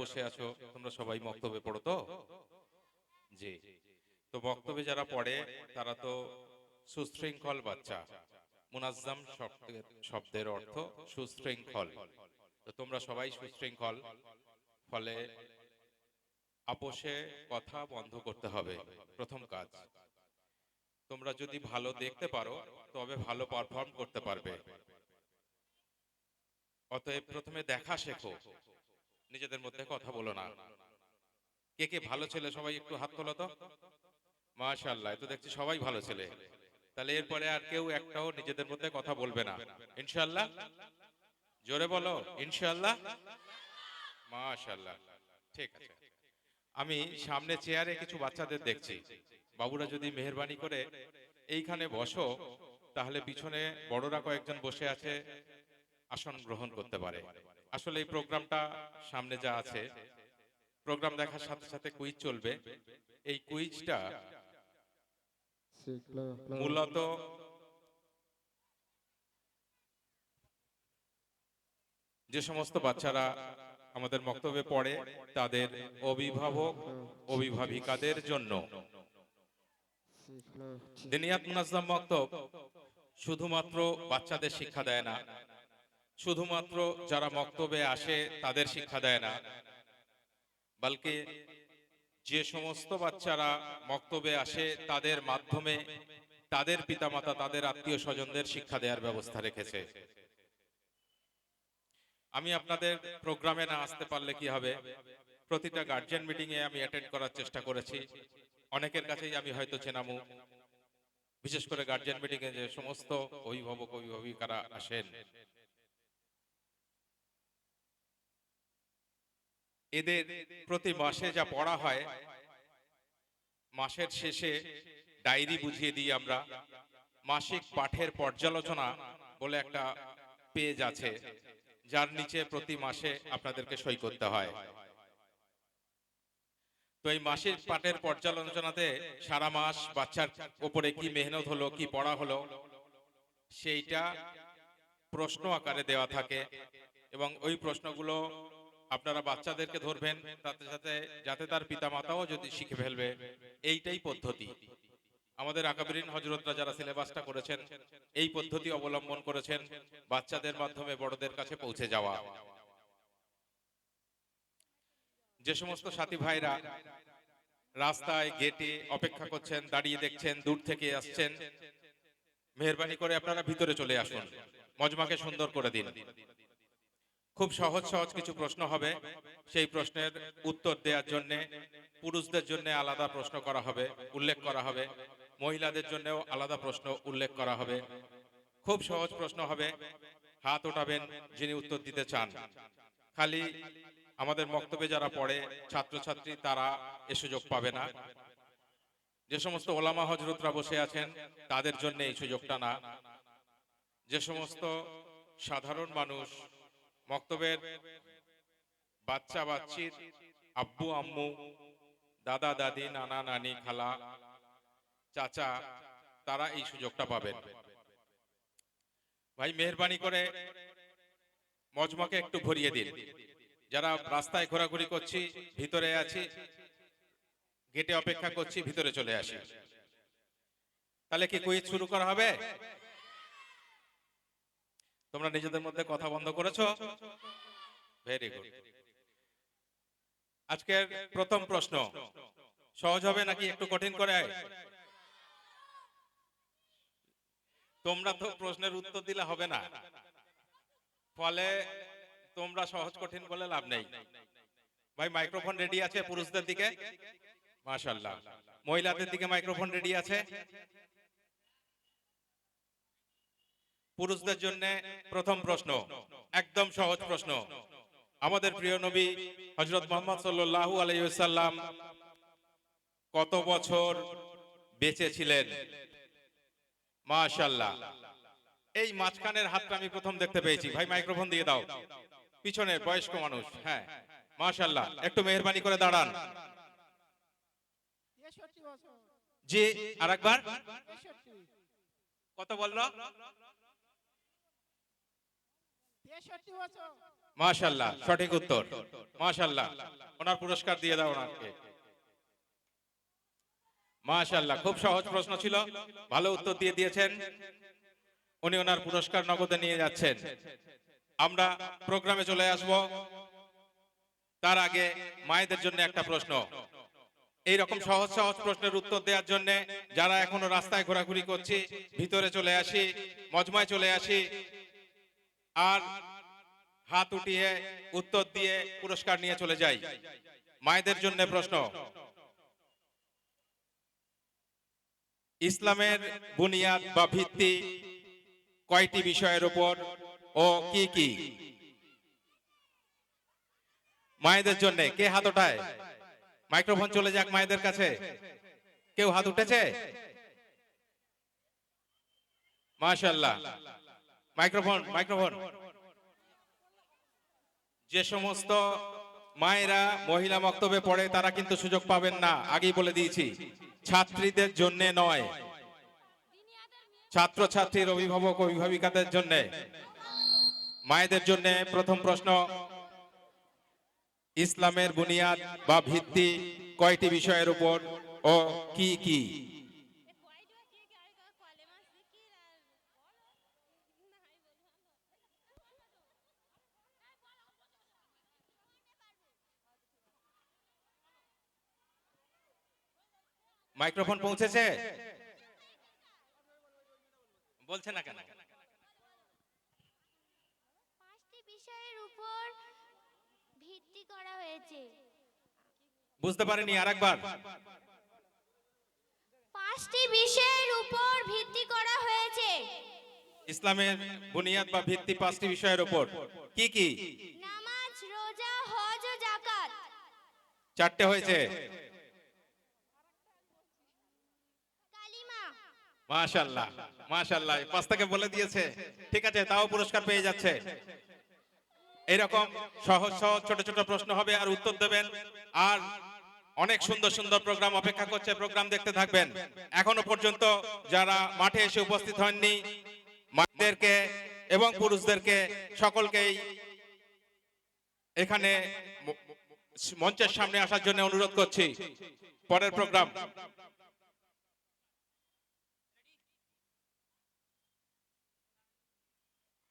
বসে আছো? তোমরা সবাই মক্তবে পড়ো তো? জি। তো বক্তব্যে যারা পড়ে, তারা তো সুশৃঙ্খল বাচ্চা। মুনাজ্জাম শব্দের অর্থ সুশৃঙ্খল। তো তোমরা সবাই সুশৃঙ্খল। ফলে আপোষে কথা বন্ধ করতে হবে। প্রথম কাজ। তোমরা যদি ভালো দেখতে পারো, তবে ভালো পারফর্ম করতে পারবে। অতএব প্রথমে দেখা শেখো। নিজেদের মধ্যে কথা বলো না। কে কে ভালো ছেলে সবাই একটু হাত তোলো তো? মাশাআল্লাহ তো দেখছি সবাই ভালো ছেলে। তাহলে এরপরে আর কেউ একটাও নিজেদের মধ্যে কথা বলবে না। ইনশাআল্লাহ? জোরে বলো ইনশাআল্লাহ? মাশাআল্লাহ। ঠিক আছে। আমি সামনে চেয়ারে কিছু বাচ্চাদের দেখছি। বাবুরা যদি মেহরবানি করে এইখানে বসো তাহলে পিছনে বড়রা কয়েকজন বসে আছে আসন গ্রহণ করতে পারে। আসলে এই প্রোগ্রামটা সামনে যা আছে, প্রোগ্রাম দেখার সাথে সাথে কুইজ চলবে। এই কুইজটা মূলত যে সমস্ত বাচ্চারা আমাদের বক্তব্যে পড়ে, তাদের অভিভাবক, অভিভাবিকাদের জন্য। দিনিয়াত মুনাজ্জাম মক্তব শুধুমাত্র বাচ্চাদের শিক্ষা দেয় না শুধুমাত্র যারা মক্তবে আসে তাদের শিক্ষা দেয় না, বলকে যে সমস্ত বাচ্চারা মক্তবে আসে তাদের মাধ্যমে তাদের পিতামাতা, তাদের আত্মীয় স্বজনদের শিক্ষা দেওয়ার ব্যবস্থা রেখেছে। আমি আপনাদের প্রোগ্রামে না আসতে পারলে কি হবে? প্রতিটা গার্জিয়ান মিটিং এ আমি অ্যাটেন্ড করার চেষ্টা করেছি। অনেকের কাছেই আমি হয়তো চেনামু। বিশেষ করে গার্জিয়ান মিটিং এ যে সমস্ত অভিভাবক, অভিভাবিকারা আসেন এদের প্রতি মাসে যা পড়া হয়, মাসের শেষে ডায়েরি বুঝিয়ে দিই আমরা। মাসিক পাঠের পর্যালোচনা বলে একটা পেজ আছে, যার নিচে প্রতি মাসে আপনাদেরকে সই করতে হয়। তো এই মাসিক পাঠের পর্যালোচনাতে সারা মাস বাচ্চার উপরে কি মেহনত হলো, কি পড়া হলো, সেইটা প্রশ্ন আকারে দেওয়া থাকে এবং ওই প্রশ্নগুলো আপনারা বাচ্চাদেরকে ধরবেন তাতে সাথে যাতে তার পিতা মাতাও যদি শিখে ফেলবে, এইটাই পদ্ধতি। আমাদের আকাবিরিন হজরতরা যারা সিলেবাসটা করেছেন, এই পদ্ধতি অবলম্বন করেছেন বাচ্চাদের মাধ্যমে বড়দের কাছে পৌঁছে যাওয়া। যে সমস্ত সাথী ভাইরা রাস্তায় গেটে অপেক্ষা করছেন, দাঁড়িয়ে দেখছেন, দূর থেকে আসছেন, মেহরবানি করে আপনারা ভিতরে চলে আসুন। মজমাকে সুন্দর করে দিন। খুব সহজ সহজ কিছু প্রশ্ন হবে। সেই প্রশ্নের উত্তর দেওয়ার জন্য, পুরুষদের জন্য আলাদা প্রশ্ন করা হবে, উল্লেখ করা হবে। মহিলাদের জন্যও আলাদা প্রশ্ন উল্লেখ করা হবে। খুব সহজ প্রশ্ন হবে। হাত ওঠাবেন যিনি উত্তর দিতে চান। খালি আমাদের বক্তব্যে যারা পড়ে, ছাত্রছাত্রী, তারা এ সুযোগ পাবে না। যে সমস্ত ওলামা হজরতরা বসে আছেন, তাদের জন্য এই সুযোগটা না। যে সমস্ত সাধারণ মানুষ মক্তবের বাচ্চা বাচ্চির আব্বু, আম্মু, দাদা, দাদি, নানা, নানি, খালা, চাচা, তারা এই সুযোগটা পাবেন। ভাই, মেহরবানি করে মজমাকে একটু ভরিয়ে দিন। যারা রাস্তায় ঘোরাঘুরি করছি, ভিতরে আছি, গেটে অপেক্ষা করছি, ভিতরে চলে আসি। তাহলে কি কুইজ শুরু করা হবে? তোমরা নিজেদের মধ্যে কথা বন্ধ করেছ? ভেরি গুড আজকের প্রথম প্রশ্ন, সহজ হবে নাকি একটু কঠিন করে তোমরা তো প্রশ্নের উত্তর দিলে হবে না। ফলে তোমরা সহজ কঠিন বলে লাভ নেই। ভাই মাইক্রোফোন রেডি আছে পুরুষদের দিকে? মাশাল্লাহ মহিলাদের দিকে মাইক্রোফোন রেডি আছে? পুরুষদের জন্য প্রথম প্রশ্ন একদম সহজ প্রশ্ন। আমাদের প্রিয় নবী হজরত মোহাম্মদ সাল্লাল্লাহু আলাইহি ওয়াসাল্লাম কত বছর বেঁচে ছিলেন মাশাল্লাহ এই মাঝখানের হাতটা আমি প্রথম দেখতে পেয়েছি। ভাই মাইক্রোফোন দিয়ে দাও। পিছনে বয়স্ক মানুষ হ্যাঁ। মাশাল্লাহ একটু মেহরবানি করে দাঁড়ান। জি আরেকবার। তেষট্টি কত বলল? মাশাল্লাহ, সঠিক উত্তর। মাশাল্লাহ, ওনার পুরস্কার দিয়ে দাও ওনাকে। মাশাআল্লাহ খুব সহজ প্রশ্ন ছিল। ভালো উত্তর দিয়ে দিয়েছেন। উনি ওনার পুরস্কার নগদে নিয়ে যাচ্ছেন। আমরা প্রোগ্রামে চলে আসব। তার আগে মায়েদের জন্য একটা প্রশ্ন। এই রকম সহজ সহজ প্রশ্নের উত্তর দেওয়ার জন্য যারা এখনও রাস্তায় ঘোরাঘুরি করছি, ভিতরে চলে আসি, মজমায় চলে আসি আর হাত উঠিয়ে, উত্তর দিয়ে পুরস্কার নিয়ে চলে যাই। মায়েদের জন্য প্রশ্ন। ইসলামের বুনিয়াদ বা ভিত্তি কয়টি বিষয়ের উপর ও কি কি? মায়েদের জন্য কে হাত ওঠায়? মাইক্রোফোন চলে যাক মায়েদের কাছে। কেউ হাত উঠেছে? মাশাল্লাহ মাইক্রোফোন মাইক্রোফোন। যে সমস্ত মায়েরা মহিলা বক্তব্যে পড়ে, তারা কিন্তু সুযোগ পাবেন না। আগেই বলে দিয়েছি, ছাত্রীদের জন্য নয়। ছাত্র ছাত্রীর অভিভাবক, অভিভাবিকাদের জন্য। মায়েদের জন্য প্রথম প্রশ্ন, ইসলামের বুনিয়াদ বা ভিত্তি কয়টি বিষয়ের উপর ও কি কি? মাইক্রোফোন পৌঁছেছে? বলছে না কেন? পাঁচটি বিষয়ের উপর ভিত্তি করা হয়েছে। বুঝতে পারেনি আরেকবার। পাঁচটি বিষয়ের উপর ভিত্তি করা হয়েছে। ইসলামের বুনিয়াদ বা ভিত্তি পাঁচটি বিষয়ের উপর। কি কি? নামাজ রোজা হজ ও জাকাত চারটে হয়েছে। মাশাল্লাহ মাশাল্লাহ পাঁচ থেকে বলে দিয়েছে, ঠিক আছে, তাও পুরস্কার পেয়ে যাচ্ছে। এরকম সহজ সহজ ছোট ছোট প্রশ্ন হবে আর উত্তর দেবেন। আর অনেক সুন্দর সুন্দর প্রোগ্রাম অপেক্ষা করছে, প্রোগ্রাম দেখতে থাকবেন। এখনও পর্যন্ত যারা মাঠে এসে উপস্থিত হননি মাদেরকে এবং পুরুষদেরকে সকলকেই এখানে মঞ্চের সামনে আসার জন্য অনুরোধ করছি। পরের প্রোগ্রাম।